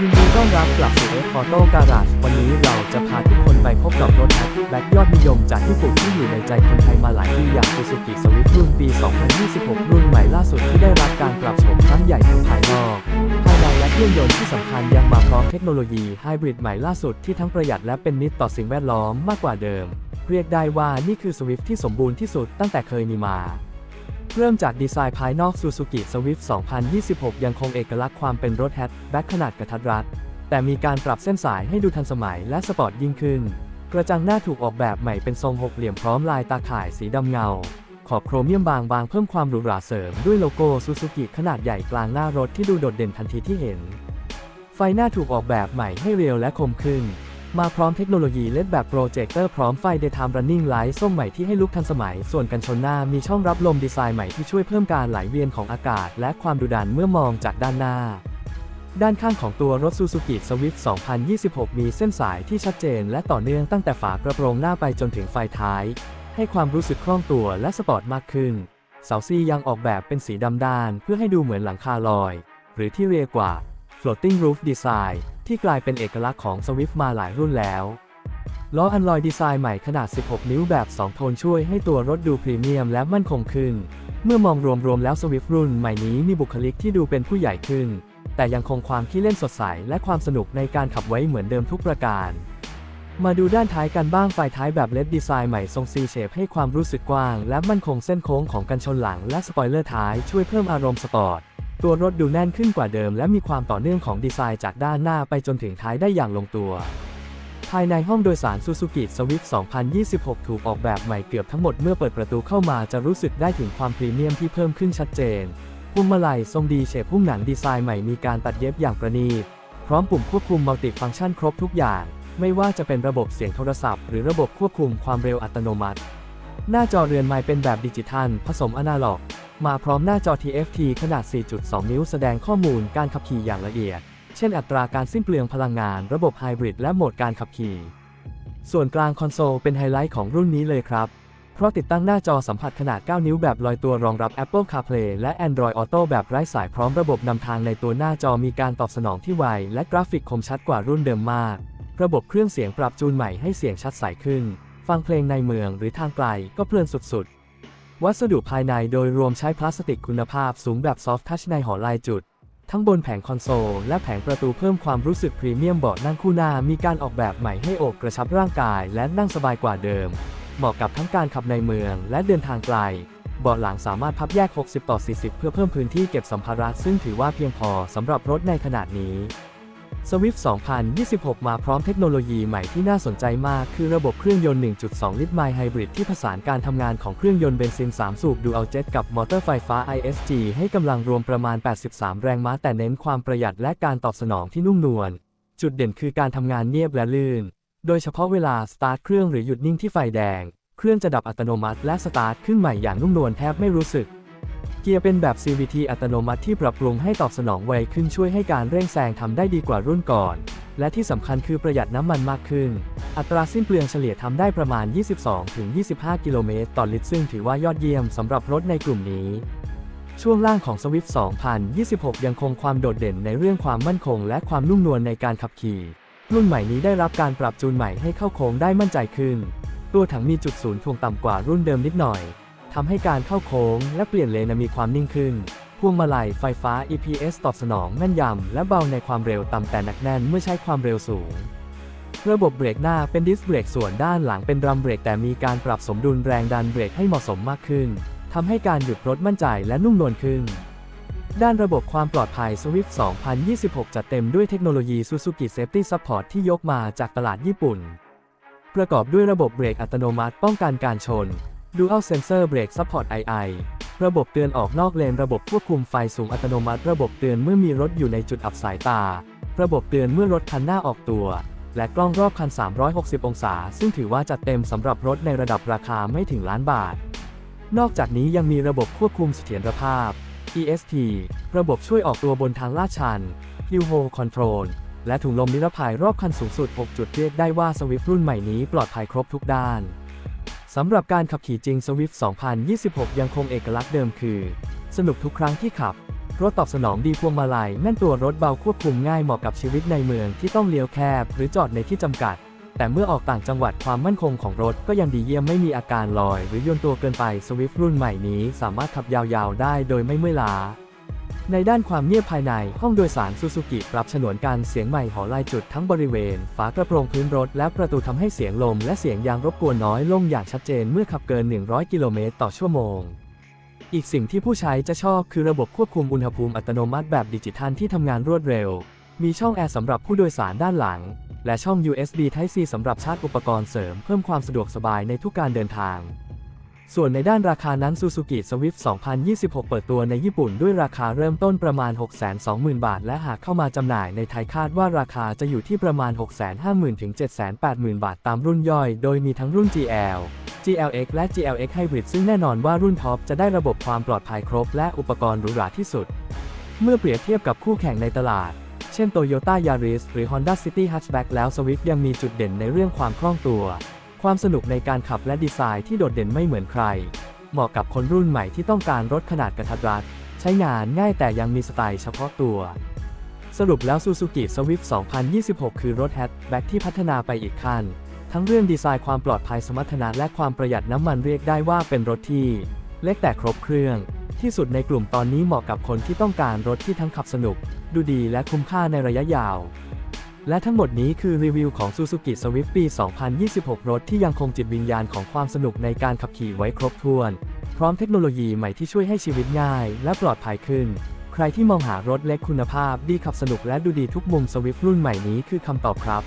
ยินดีต้อนรับกลับสู่ F Auto Garage วันนี้เราจะพาทุกคนไปพบกับรถแฮชแบ็กยอดนิยมจากญี่ปุ่นที่อยู่ในใจคนไทยมาหลายปีอย่าง Suzuki Swift รุ่นปี 2026 รุ่นใหม่ล่าสุดที่ได้รับการปรับโฉมครั้งใหญ่ทั้งภายนอก ภายในและเครื่องยนต์ที่สำคัญยังมาพร้อมเทคโนโลยีไฮบริดใหม่ล่าสุดที่ทั้งประหยัดและเป็นมิตรต่อสิ่งแวดล้อมมากกว่าเดิม เรียกได้ว่านี่คือ Swift ที่สมบูรณ์ที่สุดตั้งแต่เคยมีมา เริ่มจากดีไซน์ภายนอก Suzuki Swift 2026 ยังคงเอกลักษณ์ความเป็นรถแฮชแบ็กขนาดกระทัดรัด แต่มีการปรับเส้นสายให้ดูทันสมัยและสปอร์ตยิ่งขึ้น กระจังหน้าถูกออกแบบใหม่เป็นทรงหกเหลี่ยมพร้อมลายตาข่ายสีดำเงา ขอบโครเมียมบางบางๆเพิ่มความหรูหราเสริมด้วยโลโก้ Suzuki ขนาดใหญ่กลางหน้ารถที่ดูโดดเด่นทันทีที่เห็น ไฟหน้าถูกออกแบบใหม่ให้เรียวและคมขึ้น มาพร้อมเทคโนโลยีเลดแบบโปรเจคเตอร์พร้อมไฟ Daytime Running Light ส้มใหม่ที่ให้ลุกทันสมัย ส่วนกันชนหน้ามีช่องรับลมดีไซน์ใหม่ที่ช่วยเพิ่มการไหลเวียนของอากาศ และความดุดันเมื่อมองจากด้านหน้า ด้านข้างของตัวรถ Suzuki Swift 2026 มีเส้นสายที่ชัดเจน และต่อเนื่องตั้งแต่ฝากระโปรงหน้าไปจนถึงไฟท้าย ให้ความรู้สึกคล่องตัวและสปอร์ตมากขึ้น เสาซียังออกแบบเป็นสีดำด้าน เพื่อให้ดูเหมือนหลังคาลอย หรือที่เรียกว่า floating roof design ที่กลายเป็นเอกลักษณ์ของ Swift มาหลายรุ่นแล้วล้ออันลอยดีไซน์ใหม่ขนาด 16 นิ้วแบบ 2 โทนช่วยให้ตัวรถดูพรีเมียมและมั่นคงขึ้น เมื่อมองรวมๆแล้ว Swift รุ่นใหม่นี้มีบุคลิกที่ดูเป็นผู้ใหญ่ขึ้น แต่ยังคงความขี้เล่นสดใส และความสนุกในการขับไว้เหมือนเดิมทุกประการ มาดูด้านท้ายกันบ้างไฟท้ายแบบเลดดีไซน์ใหม่ทรง C shape ให้ความรู้สึกกว้าง และมั่นคงเส้นโค้งของกันชนหลังและสปอยเลอร์ท้ายช่วยเพิ่มอารมณ์สปอร์ต ตัวรถดูแน่นขึ้นกว่าเดิม และมีความต่อเนื่องของดีไซน์จากด้านหน้าไปจนถึงท้ายได้อย่างลงตัว ภายในห้องโดยสาร Suzuki Swift 2026 ถูกออกแบบใหม่เกือบทั้งหมดเมื่อเปิดประตูเข้ามาจะรู้สึกได้ถึงความพรีเมียมที่เพิ่มขึ้นชัดเจนพวงมาลัยทรงดีเฉดพุ่มหนังดีไซน์ใหม่มีการตัดเย็บอย่างประณีต พร้อมปุ่มควบคุมมัลติฟังก์ชันครบทุกอย่าง ไม่ว่าจะเป็นระบบเสียงโทรศัพท์ หรือระบบควบคุมความเร็วอัตโนมัติ หน้าจอเรือนไม้เป็นแบบดิจิทัล ผสมอนาล็อก มาพร้อมหน้าจอ TFT ขนาด 4.2 นิ้วแสดงข้อมูลการขับขี่อย่างละเอียด เช่นอัตราการสิ้นเปลืองพลังงาน ระบบไฮบริดและโหมดการขับขี่ ส่วนกลางคอนโซลเป็นไฮไลท์ของรุ่นนี้เลยครับ เพราะติดตั้งหน้าจอสัมผัสขนาด 9 นิ้วแบบลอยตัวรองรับ Apple CarPlay และ Android Auto แบบไร้สายพร้อมระบบนำทางในตัวหน้าจอมีการตอบสนองที่ไว และกราฟิกคมชัดกว่ารุ่นเดิมมาก ระบบเครื่องเสียงปรับจูนใหม่ให้เสียงชัดใสขึ้น ฟังเพลงในเมืองหรือทางไกลก็เพลินสุดๆ วัสดุภายในโดยรวมใช้พลาสติกคุณภาพสูงแบบซอฟท์ทัชในหอลายจุด ทั้งบนแผงคอนโซลและแผงประตูเพิ่มความรู้สึกพรีเมียมเบาะนั่งคู่หน้ามีการออกแบบใหม่ให้อบกระชับร่างกายและนั่งสบายกว่าเดิม เหมาะกับทั้งการขับในเมืองและเดินทางไกลเบาะหลังสามารถพับแยก 60 ต่อ 40 เพื่อเพิ่มพื้นที่เก็บสัมภาระซึ่งถือว่าเพียงพอสำหรับรถในขนาดนี้ Swift 2026 มาพร้อมเทคโนโลยีใหม่ที่น่าสนใจมาก คือระบบเครื่องยนต์ 1.2 ลิตรไมล์ไฮบริดที่ผสานการทำงานของเครื่องยนต์เบนซิน 3 สูบดูอัลเจ็ตกับมอเตอร์ไฟฟ้า ISG ให้กำลังรวมประมาณ 83 แรงม้าแต่เน้นความประหยัดและการตอบสนองที่นุ่มนวล จุดเด่นคือการทำงานเงียบและลื่น โดยเฉพาะเวลาสตาร์ทเครื่องหรือหยุดนิ่งที่ไฟแดง เครื่องจะดับอัตโนมัติและสตาร์ทขึ้นใหม่อย่างนุ่มนวลแทบไม่รู้สึก เกียร์เป็นแบบ CVT อัตโนมัติที่ปรับปรุงให้ตอบสนองไวขึ้นช่วยให้การเร่งแซงทำได้ดีกว่ารุ่นก่อน และที่สำคัญคือประหยัดน้ำมันมากขึ้น อัตราสิ้นเปลืองเฉลี่ยทำได้ประมาณ 22-25 กิโลเมตรต่อลิตรซึ่งถือว่ายอดเยี่ยมสำหรับรถในกลุ่มนี้ ช่วงล่างของ Swift 2026 ยังคงความโดดเด่นในเรื่องความมั่นคง และความนุ่มนวลในการขับขี่ รุ่นใหม่นี้ได้รับการปรับจูนใหม่ให้เข้าโค้งได้มั่นใจขึ้น ตัวถังมีจุดศูนย์ถ่วงต่ำกว่ารุ่นเดิมนิดหน่อย ทำให้การเข้าโค้งและเปลี่ยนเลนมีความนิ่งขึ้น พวงมาลัยไฟฟ้า EPS ตอบสนองแม่นยำและเบาในความเร็วต่ำแต่หนักแน่นเมื่อใช้ความเร็วสูง ระบบเบรกหน้าเป็นดิสเบรกส่วนด้านหลังเป็นรัมเบรกแต่มีการปรับสมดุลแรงดันเบรกให้เหมาะสมมากขึ้นทำให้การหยุดรถมั่นใจและนุ่มนวลขึ้น ด้านระบบความปลอดภัย Swift 2026 จัดเต็มด้วยเทคโนโลยี Suzuki Safety Support ที่ยกมาจากตลาดญี่ปุ่น ประกอบด้วยระบบเบรกอัตโนมัติป้องกันการชน Dual Sensor Brake Support II ระบบเตือนออกนอกเลน ระบบควบคุมไฟสูงอัตโนมัติ ระบบเตือนเมื่อมีรถอยู่ในจุดอับสายตา ระบบเตือนเมื่อรถคันหน้าออกตัว และกล้องรอบคัน 360 องศา ซึ่งถือว่าจัดเต็มสำหรับรถในระดับราคาไม่ถึงล้านบาท นอกจากนี้ยังมีระบบควบคุมเสถียรภาพ ESP ระบบช่วยออกตัวบนทางลาดชัน Hill Hold Control และถุงลมนิรภัยรอบคันสูงสุด 6 จุดเรียกได้ว่า Swift รุ่นใหม่นี้ปลอดภัยครบทุกด้าน สำหรับการขับขี่จริง Swift 2026 ยังคงเอกลักษณ์เดิมคือ สนุกทุกครั้งที่ขับ รถตอบสนองดีพวงมาลัยแน่นตัวรถเบาควบคุมง่ายเหมาะกับชีวิตในเมืองที่ต้องเลี้ยวแคบ หรือจอดในที่จำกัด แต่เมื่อออกต่างจังหวัดความมั่นคงของรถก็ยังดีเยี่ยมไม่มีอาการลอย หรือโยนตัวเกินไปสวิฟรุ่นใหม่นี้สามารถขับยาวๆ ได้โดยไม่เมื่อยล้า ในด้านความเงียบภายในห้องโดยสารซูซูกิปรับฉนวนการเสียงใหม่หอลายจุดทั้งบริเวณ ฝากระโปรงพื้นรถและประตูทำให้เสียงลมและเสียงยางรบกวนน้อยลงอย่างชัดเจนเมื่อขับเกิน 100 กิโลเมตรต่อชั่วโมง อีกสิ่งที่ผู้ใช้จะชอบคือระบบควบคุมอุณหภูมิอัตโนมัติแบบดิจิทัลที่ทำงานรวดเร็ว มีช่องแอร์สำหรับผู้โดยสารด้านหลัง และช่อง USB Type C สำหรับชาร์จอุปกรณ์เสริมเพิ่มความสะดวกสบายในทุกการเดินทาง ส่วนในด้านราคานั้น Suzuki Swift 2026 เปิดตัวในญี่ปุ่นด้วยราคาเริ่มต้นประมาณ 620,000 บาท และหากเข้ามาจำหน่ายในไทยคาดว่าราคาจะอยู่ที่ประมาณ 650,000 ถึง 780,000 บาทตามรุ่นย่อย โดยมีทั้งรุ่น GL GLX และ GLX Hybrid ซึ่งแน่นอนว่ารุ่นท็อปจะได้ระบบความปลอดภัยครบ และอุปกรณ์หรูหราที่สุด เมื่อเปรียบเทียบกับคู่แข่งในตลาด เช่น Toyota Yaris หรือ Honda City Hatchback แล้ว Swift ยังมีจุดเด่นในเรื่องความคล่องตัว ความสนุกในการขับและดีไซน์ที่โดดเด่นไม่เหมือนใคร เหมาะกับคนรุ่นใหม่ที่ต้องการรถขนาดกระทัดรัด ใช้งานง่ายแต่ยังมีสไตล์เฉพาะตัว สรุปแล้ว Suzuki Swift 2026 คือรถแฮชแบ็กที่พัฒนาไปอีกขั้น ทั้งเรื่องดีไซน์ความปลอดภัยสมรรถนะและความประหยัดน้ำมันเรียกได้ว่าเป็นรถที่ เล็กแต่ครบเครื่อง ที่สุดในกลุ่มตอนนี้เหมาะกับคนที่ต้องการรถที่ทั้งขับสนุก ดูดีและคุ้มค่าในระยะยาว และทั้งหมดนี้คือรีวิวของ Suzuki Swift ปี 2026 รถที่ยังคงจิตวิญญาณของความสนุกในการขับขี่ไว้ครบถ้วน พร้อมเทคโนโลยีใหม่ที่ช่วยให้ชีวิตง่าย และปลอดภัยขึ้น ใครที่มองหารถเล็กคุณภาพ ดีขับสนุกและดูดีทุกมุม Swift รุ่นใหม่นี้คือคำตอบครับ